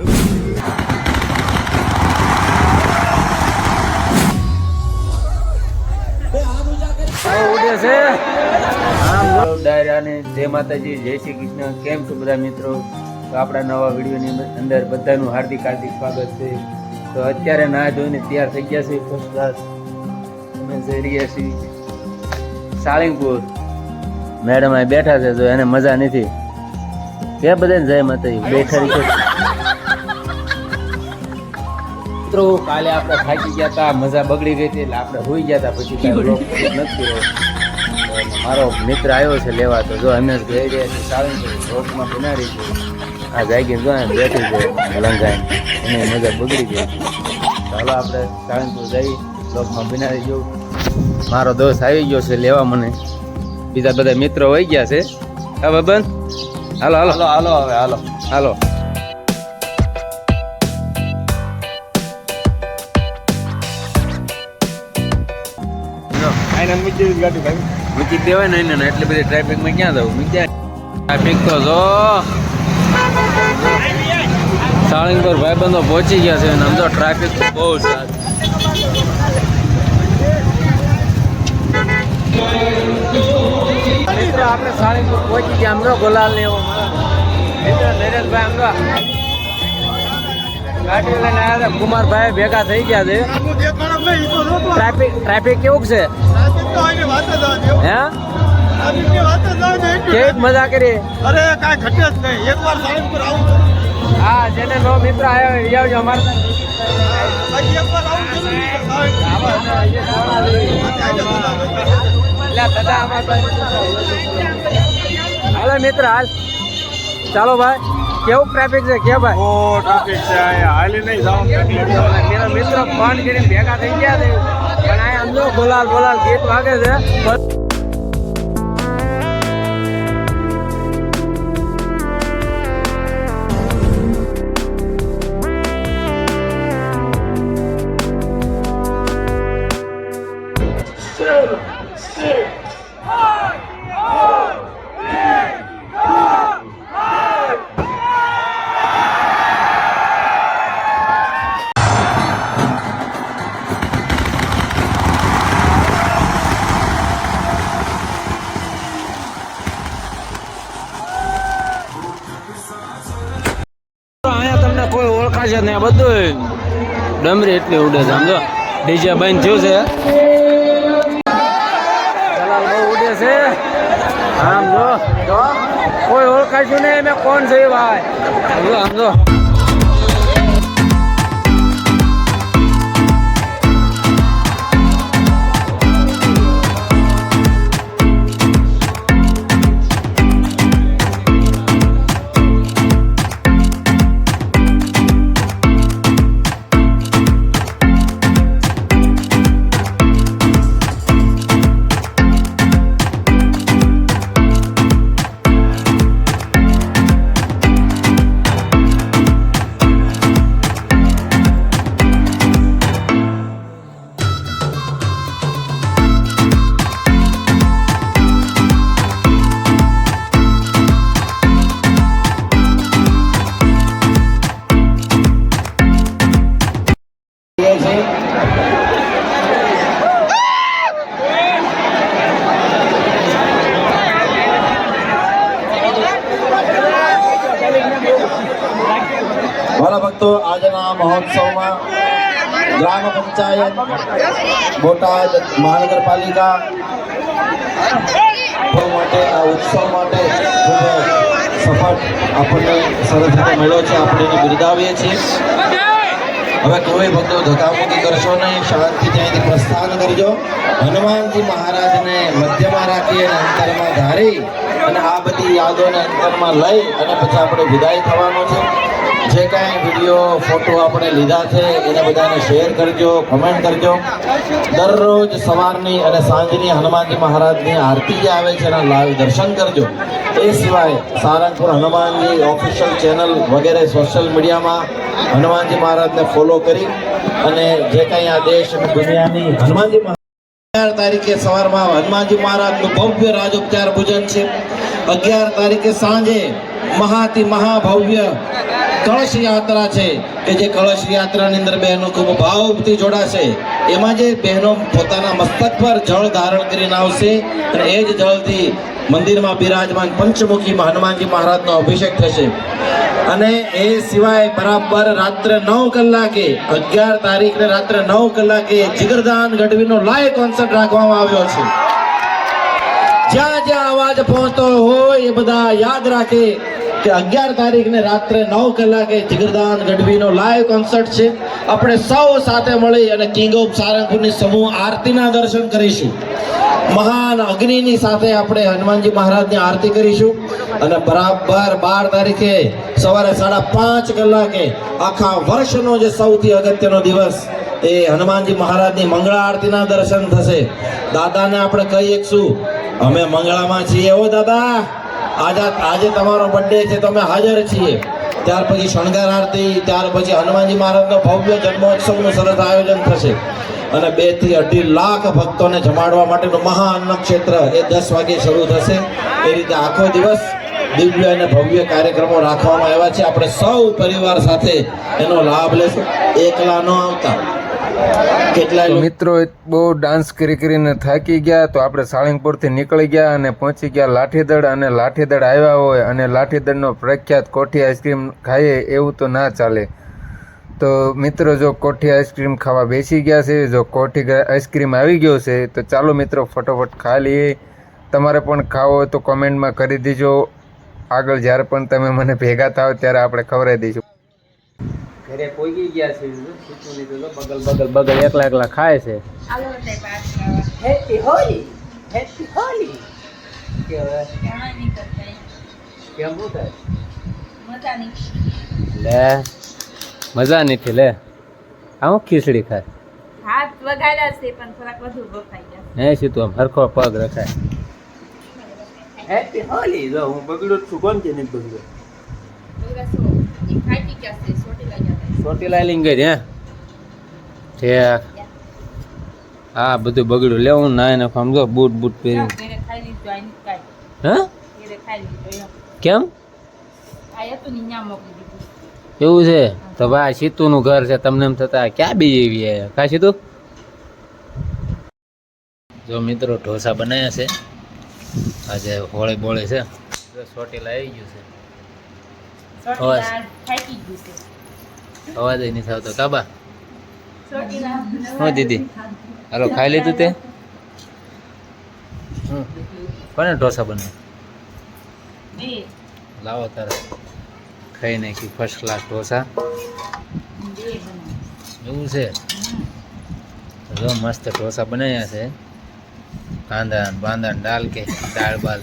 ઉડે છે છો બધા તો અત્યારે ના જોઈને તૈયાર થઈ ગયા છે ફર્સ્ટ ક્લાસ મેડમ અહીં બેઠા છે તો એને મજા નથી. કે બધાને જય માતાજી. બેઠા મિત્રો કાલે આપણે થાકી ગયા હતા મજા બગડી ગઈ હતી એટલે આપણે હોઈ ગયા હતા પછી કાંઈ નથી રહ્યો મારો મિત્ર આવ્યો છે લેવા તો જો અમે ગઈ ગયા છે સારું છે રોકમાં બનાવી છે. આ જાગીને જો એમ બેઠી છે લંગાઈને એને મજા બગડી ગઈ. ચાલો આપણે સાળંગપુર જઈ બ્લોકમાં બનાવી જવું મારો દોસ્ત આવી ગયો છે લેવા મને. બીજા બધા મિત્રો હોઈ ગયા છે. હા બબન હાલો હાલો. હાલો હાલો હવે હાલો. હાલો. આઈને મૂકી ગાડી ભાઈ. મૂકી દેવાય ને એને એટલી બધી ટ્રાફિકમાં ક્યાં જવું મૂકી ટ્રાફિક તો જો. સાળંગપુર ભાઈબંધો પહોંચી ગયા છે અને આમ ટ્રાફિક તો બહુ છે આપણે સાળંગપુર પહોંચી ગયા. આમ તો ને એવો મિત્ર નરેશભાઈ આમ ગાડી લઈને આવ્યા કુમારભાઈ ભેગા થઈ ગયા છે. ટ્રાફિક ટ્રાફિક કેવું છે? કેવી મજા કરી? અરે કાંઈ ઘટે જ નહીં. એક વાર સાળંગપુર આવું હા જેને નો મિત્ર આવ્યો એ આવજો અમારે હાલો મિત્ર હાલ. ચાલો ભાઈ. કેવું ટ્રાફિક છે? કે ભાઈ? બહુ ટ્રાફિક છે હાલી નહીં મેરા મિત્ર ફોન કરીને ભેગા થઈ ગયા છે. પણ જો બોલાલ બોલાલ ગીત વાગે છે. ઓળખાશે ને બધું ડમરી એટલી ઉડે છે. સમજો ડીજે બંધ થયું છે. જલાલ ઉડે છે. આમ જો કોઈ ઓળખાશું નહીં મેં કોણ છે ભાઈ. સમજો સમજો ગ્રામ પંચાયત, બોટાદ મહાનગરપાલિકા. માટે, આ ઉત્સવ માટે સફળ આપણને સરસ રીતે મળ્યો છે. આપણે એને બિરદાવીએ છીએ. હવે કોઈ ભક્તો ધકામુકી કરશો નહીં. શાંતિ ત્યાંથી પ્રસ્થાન કરજો. હનુમાનજી મહારાજને મધ્યમાં રાખી અને અંતરમાં ધારી અને આ બધી યાદોને અંતરમાં લઈ અને પછી આપણે વિદાય થવાનો છે. જે કાંઈ વીડિયો ફોટો આપણે લીધા છે, એને બધાને શેર કરજો કમેન્ટ કરજો. દરરોજ સવારની અને સાંજની હનુમાનજી મહારાજની આરતી જે આવે છે, એના લાઈવ દર્શન કરજો. એ સિવાય સારંગપુર હનુમાનજી ઓફિશિયલ ચેનલ વગેરે સોશિયલ મીડિયામાં હનુમાનજી મહારાજને ફોલો કરી અને જે કાંઈ આ દેશ અને દુનિયાની હનુમાનજી અગિયાર તારીખે સવારમાં હનુમાનજી મહારાજનું ભવ્ય રાજોપચાર પૂજન છે. અગિયાર તારીખે સાંજે મહાથી મહાભવ્ય કળશ યાત્રા છે કે જે કળશ યાત્રાની અંદર બહેનો ખૂબ ભાવથી જોડાશે, એમાં જે બહેનો પોતાના મસ્તક પર જળ ધારણ કરીને આવશે, અને એ જ જળથી મંદિરમાં બિરાજમાન પંચમુખીમાં હનુમાનજી મહારાજનો અભિષેક થશે. અને એ સિવાય બરાબર રાત્રે નવ કલાકે, અગિયાર તારીખને રાત્રે નવ કલાકે જીગરદાન ગઢવીનો લાઈવ કોન્સર્ટ રાખવામાં આવ્યો છે. જ્યાં જ્યાં અવાજ પહોંચતો હોય એ બધા યાદ રાખે કે અગિયાર તારીખને રાત્રે નવ કલાકે જિગરદાન ગઢવીનો લાઈવ કોન્સર્ટ છે. આપણે સૌ સાથે મળી અને કિંગ ઓફ સારંગપુરની સમૂહ આરતીના દર્શન કરીશું. મહાન અગ્નિની સાથે આપણે હનુમાનજી મહારાજની આરતી કરીશું. અને બરાબર બાર તારીખે સવારે સાડા પાંચ કલાકે આખા વર્ષનો જે સૌથી અગત્યનો દિવસ એ હનુમાનજી મહારાજની મંગળા આરતીના દર્શન થશે. દાદાને આપણે કહીએ શું? અમે મંગળામાં છીએ ઓ દાદા. આજે આજે તમારો બર્થડે છે, તો અમે હાજર છીએ. ત્યાર પછી શણગાર આરતી, ત્યાર પછી હનુમાનજી મહારાજનો ભવ્ય જન્મોત્સવનું સરસ આયોજન થશે. અને બેથી અઢી લાખ ભક્તોને જમાડવા માટેનું મહાઅન્ન ક્ષેત્ર એ દસ વાગે શરૂ થશે. એ રીતે આખો દિવસ દિવ્ય અને ભવ્ય કાર્યક્રમો રાખવામાં આવ્યા છે. આપણે સૌ પરિવાર સાથે એનો લાભ લેશું. એકલા ન આવતા. તો મિત્રો બહુ ડાન્સ કરી કરીને થાકી ગયા તો આપણે સાળંગપુરથી નીકળી ગયા અને પહોંચી ગયા લાઠીદળ અને લાઠીદળ આવ્યા હોય અને લાઠીદળનો પ્રખ્યાત કોઠી આઈસ્ક્રીમ ખાઈએ એવું તો ના ચાલે. તો મિત્રો જો કોઠી આઈસ્ક્રીમ ખાવા બેસી ગયા છે જો કોઠી આઈસ્ક્રીમ આવી ગયો છે તો ચાલો મિત્રો ફટોફટ ખા લઈએ. તમારે પણ ખાવો હોય તો કોમેન્ટમાં કરી દીજો. આગળ જ્યારે પણ તમે મને ભેગા થાવ ત્યારે આપણે ખવડાવી દઈશું. ઘરે કોઈ ગયા છે? બગલ બગલ બગલ એકલા એકલા ખાય છે. હેપી હોલી હેપી હોલી કે હવે? કેમ શું થાય? લે મજા નથી લે. આમ ખીચડી ખાય. હાથ વગાડ્યા છે પણ થોડાક વધુ બફાઈ ગયા હે સીતું આમ હરખો પગ રખાય. હેપી હોલી જો હું બગડ્યો જ છું કોણ બગડ્યો? એ ફાટી ગયા છે લાગ્યા ચોટી લાઈલિંગ ગઈ હે? ઠેક. હા બધું બગડ્યું. લેવું ના એને સમજો બૂટ બૂટ પહેરી ઘરે ખાઈ લીધું આઈ નથી કાંઈ. હા? કેમ? એવું છે? તો ભાઈ સીતુનું ઘર છે. તમને એમ થતા ક્યાં બીજી એવી કા સીતુ? જો મિત્રો ઢોસા બનાવ્યા છે. આજે હોળી બોળી છે. ચોટીલા આવી ગયું છે. અવાજ નહીં થતો કાબા? હું દીદી? હાલો ખાઈ લીધું તે. કોને ઢોસા બને લાવો તારે. ખાઈ નાખી ફર્સ્ટ ક્લાસ ઢોસા. એવું છે? જો મસ્ત ઢોસા બનાવ્યા છે. કાંદા બાંદા દાલ કે દાળ બાલ.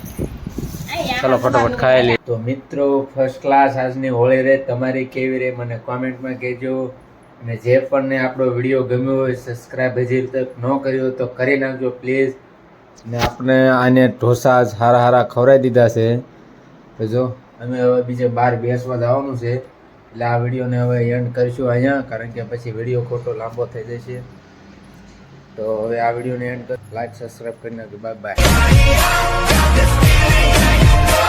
ચલો ફટાફટ ખાઈ લઈએ. તો મિત્રો ફર્સ્ટ ક્લાસ આજની હોળી રે. તમારી કેવી રે? મને કોમેન્ટમાં કહેજો. અને જે પણ ને આપણો વીડિયો ગમ્યો હોય સબસ્ક્રાઇબ હજી તક ન કર્યો હોય તો કરી નાખજો પ્લીઝ ને આપણે આને ઢોસા હારા હારા ખવડાવી દીધા છે. તો જો અમે હવે બીજે બહાર બેસવા જવાનું છે. એટલે આ વિડીયોને હવે એન્ડ કરીશું અહીંયા કારણ કે પછી વીડિયો ખોટો લાંબો થઈ જશે. તો હવે આ વિડીયોને એન્ડ કર. લાઈક સબસ્ક્રાઈબ કરી નાખજો. Bye bye